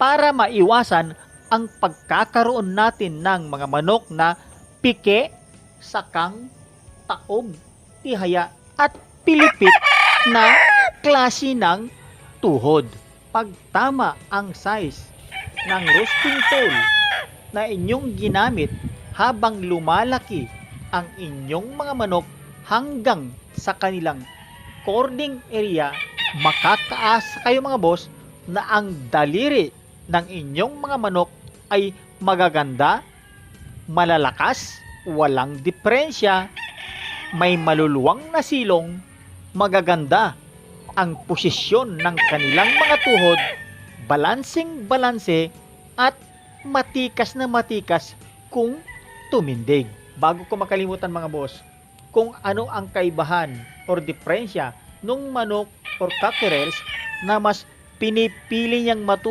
para maiwasan ang pagkakaroon natin ng mga manok na pike, sakang, taob, tihaya at pilipit na klase ng tuhod. Pag tama ang size ng roasting pole na inyong ginamit habang lumalaki ang inyong mga manok hanggang sa kanilang cording area, makakaasa kayo mga boss na ang daliri ng inyong mga manok ay magaganda, malalakas, walang diferensya, may maluluwang na silong, magaganda ang posisyon ng kanilang mga tuhod, balansing balanse at matikas na matikas kung tumindig. Bago ko makalimutan mga boss, kung ano ang kaibahan or diferensya nung manok or cockerels na mas pinipili niyang matulog